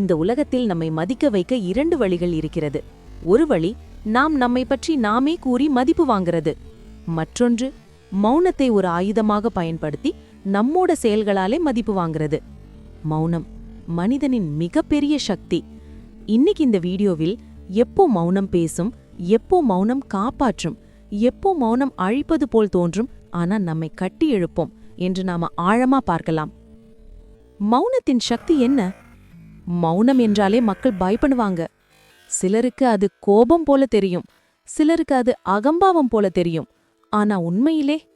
இந்த உலகத்தில் நம்மை மதிக்க வைக்க இரண்டு வழிகள் இருக்கிறது. ஒரு வழி நாம் நம்மை பற்றி நாமே கூறி மதிப்பு வாங்கிறது. மற்றொன்று மௌனத்தை ஒரு ஆயுதமாக பயன்படுத்தி நம்மோட செயல்களாலே மதிப்பு வாங்கிறது. மௌனம் மனிதனின் மிகப்பெரிய சக்தி. இன்னைக்கு இந்த வீடியோவில் எப்போ மௌனம் பேசும் எப்போ மௌனம் காப்பாற்றும் எப்போ மௌனம் அழிப்பது போல் தோன்றும் ஆனா நம்மை கட்டி எழுப்போம் என்று நாம ஆழமா பார்க்கலாம். மௌனத்தின் சக்தி என்ன? மௌனம் என்றாலே மக்கள் பயப்படுவாங்க. சிலருக்கு அது கோபம் போல தெரியும். சிலருக்கு அது அகம்பாவம் போல தெரியும். ஆனா உண்மையிலே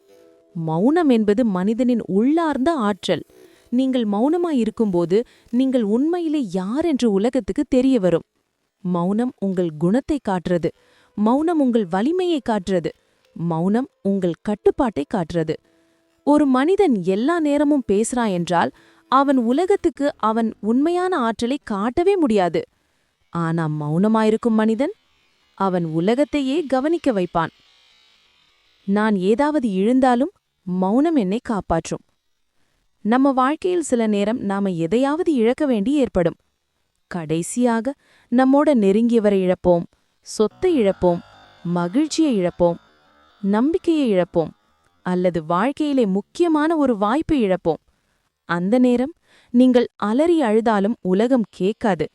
மௌனம் என்பது மனிதனின் உள்ளார்ந்த ஆற்றல். நீங்கள் மௌனமா இருக்கும்போது நீங்கள் உண்மையிலே யார் என்று உலகத்துக்கு தெரிய வரும். மௌனம் உங்கள் குணத்தை காட்டுறது. மௌனம் உங்கள் வலிமையை காட்டுறது. மௌனம் உங்கள் கட்டுப்பாட்டை காட்டுறது. ஒரு மனிதன் எல்லா நேரமும் பேசுறான் என்றால் அவன் உலகத்துக்கு அவன் உண்மையான ஆற்றலை காட்டவே முடியாது. ஆனா மௌனமாயிருக்கும் மனிதன் அவன் உலகத்தையே கவனிக்க வைப்பான். நான் ஏதாவது இழுந்தாலும் மௌனம் என்னை காப்பாற்றும். நம்ம வாழ்க்கையில் சில நேரம் நாம எதையாவது இழக்க வேண்டி ஏற்படும். கடைசியாக நம்மோட நெருங்கியவரை இழப்போம் சொத்தை இழப்போம் மகிழ்ச்சியை இழப்போம் நம்பிக்கையை இழப்போம் அல்லது வாழ்க்கையிலே முக்கியமான ஒரு வாய்ப்பை இழப்போம். அந்த நேரம் நீங்கள் அலறி அழுதாலும் உலகம் கேட்காது.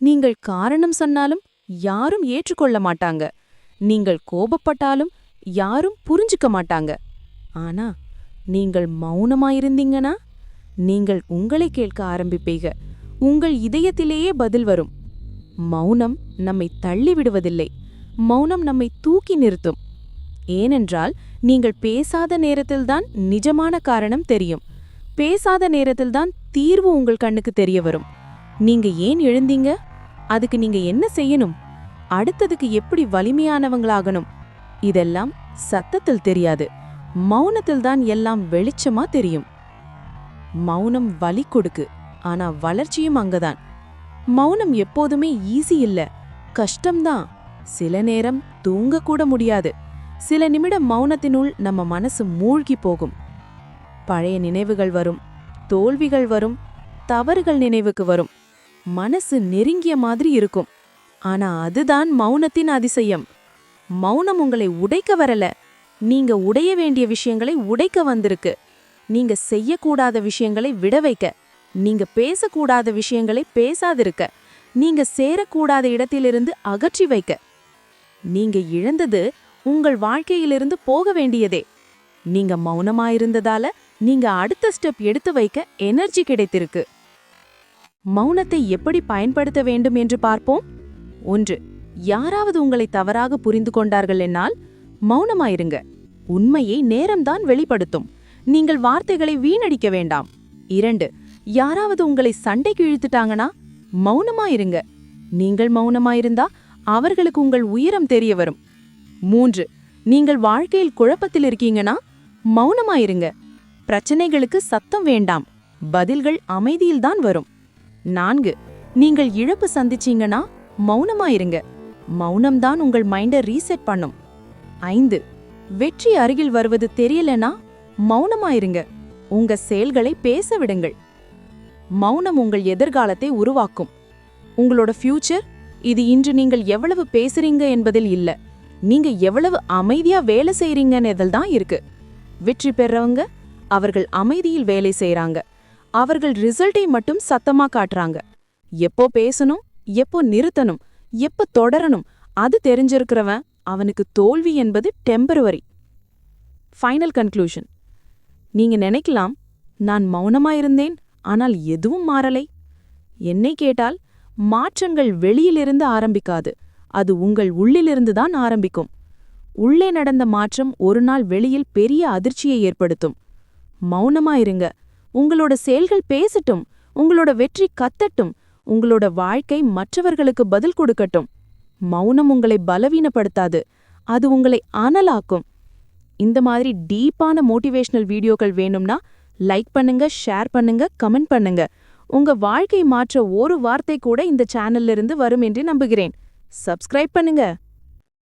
நீங்கள் காரணம் சொன்னாலும் யாரும் ஏற்றுக்கொள்ள மாட்டாங்க. நீங்கள் கோபப்பட்டாலும் யாரும் புரிஞ்சுக்க மாட்டாங்க. ஆனா நீங்கள் மௌனமாயிருந்தீங்கன்னா நீங்கள் உங்களை கேட்க ஆரம்பிப்பீங்க. உங்கள் இதயத்திலேயே பதில் வரும். மௌனம் நம்மை தள்ளிவிடுவதில்லை மௌனம் நம்மை தூக்கி நிறுத்தும். ஏனென்றால் நீங்கள் பேசாத நேரத்தில்தான் நிஜமான காரணம் தெரியும். பேசாத நேரத்தில் தான் தீர்வு உங்கள் கண்ணுக்கு தெரிய வரும் நீங்க ஏன் எழுந்தீங்க? அதுக்கு நீங்க என்ன செய்யணும்? அடுத்ததுக்கு எப்படி வலிமையானவங்களாகணும்? இதெல்லாம் சத்தத்தில் தெரியாது. மௌனத்தில் தான் எல்லாம் வெளிச்சமா தெரியும். மௌனம் வலி கொடுக்கு. ஆனா வளர்ச்சியும் அங்கதான். மௌனம் எப்போதுமே ஈஸி இல்ல. கஷ்டம்தான். சில நேரம் தூங்க கூட முடியாது. சில நிமிடம் மௌனத்தினுள் நம்ம மனசு மூழ்கி போகும். பழைய நினைவுகள் வரும் தோல்விகள் வரும் தவறுகள் நினைவுக்கு வரும். மனசு நெருங்கிய மாதிரி இருக்கும். ஆனா அதுதான் மௌனத்தின் அதிசயம். மௌனம் உங்களை உடைக்க வரல. நீங்க உடைய வேண்டிய விஷயங்களை உடைக்க வந்திருக்கு. நீங்க செய்யக்கூடாத விஷயங்களை விட வைக்க. நீங்க பேசக்கூடாத விஷயங்களை பேசாதிருக்க. நீங்க சேரக்கூடாத இடத்திலிருந்து அகற்றி வைக்க. நீங்க இழந்தது உங்கள் வாழ்க்கையிலிருந்து போக வேண்டியதே. நீங்க மௌனமாயிருந்ததால நீங்க அடுத்த ஸ்டெப் எடுத்து வைக்க எனர்ஜி கிடைத்திருக்கு. மௌனத்தை எப்படி பயன்படுத்த வேண்டும் என்று பார்ப்போம். ஒன்று யாராவது உங்களை தவறாக புரிந்து கொண்டார்கள் என்னால் மௌனமாயிருங்க. உண்மையை நேரம்தான் வெளிப்படுத்தும். நீங்கள் வார்த்தைகளை வீணடிக்க வேண்டாம். இரண்டு யாராவது உங்களை சண்டைக்கு இழுத்துட்டாங்கன்னா மௌனமாயிருங்க. நீங்கள் மௌனமாயிருந்தா அவர்களுக்கு உங்கள் உயரம் தெரிய வரும். மூன்று நீங்கள் வாழ்க்கையில் குழப்பத்தில் இருக்கீங்கன்னா மௌனமாயிருங்க. பிரச்சனைகளுக்கு சத்தம் வேண்டாம். பதில்கள் அமைதியில்தான் வரும். நான்கு நீங்கள் இழப்பு சந்திச்சீங்கன்னா மௌனமாயிருங்க. மௌனம்தான் உங்கள் மைண்டை ரீசெட் பண்ணும். ஐந்து வெற்றி அருகில் வருவது தெரியலனா மௌனமாயிருங்க. உங்க செயல்களை பேச விடுங்கள். மௌனம் உங்கள் எதிர்காலத்தை உருவாக்கும். உங்களோட ஃபியூச்சர் இது இன்று நீங்கள் எவ்வளவு பேசுறீங்க என்பதில் இல்ல. நீங்க எவ்வளவு அமைதியா வேலை செய்றீங்கன்னு தான் இருக்கு. வெற்றி பெறவங்க அவர்கள் அமைதியில் வேலை செய்கிறாங்க அவர்கள் ரிசல்ட்டை மட்டும் சத்தமா காட்டுறாங்க. எப்போ பேசணும் எப்போ நிறுத்தணும் எப்போ தொடரணும் அது தெரிஞ்சிருக்கிறவன் அவனுக்கு தோல்வி என்பது டெம்பரவரி ஃபைனல் கன்க்ளூஷன் நீங்க நினைக்கலாம் நான் மௌனமா இருந்தேன் ஆனால் எதுவும் மாறலை. என்னை கேட்டால் மாற்றங்கள் வெளியிலிருந்து ஆரம்பிக்காது அது உங்கள் உள்ளிலிருந்து தான் ஆரம்பிக்கும். உள்ளே நடந்த மாற்றம் ஒரு நாள் வெளியில் பெரிய அதிர்ச்சியை ஏற்படுத்தும். மௌனமா இருங்க உங்களோட செயல்கள் பேசட்டும். உங்களோட வெற்றி கத்தட்டும். உங்களோட வாழ்க்கை மற்றவர்களுக்கு பதில் கொடுக்கட்டும். மௌனம் உங்களை பலவீனப்படுத்தாது. அது உங்களை அனலாக்கும். இந்த மாதிரி டீப்பான மோட்டிவேஷனல் வீடியோக்கள் வேணும்னா லைக் பண்ணுங்க ஷேர் பண்ணுங்க கமெண்ட் பண்ணுங்க. உங்க வாழ்க்கை மாற்ற ஒரு வார்த்தை கூட இந்த சேனல்ல இருந்து வரும் என்று நம்புகிறேன். சப்ஸ்கிரைப் பண்ணுங்க.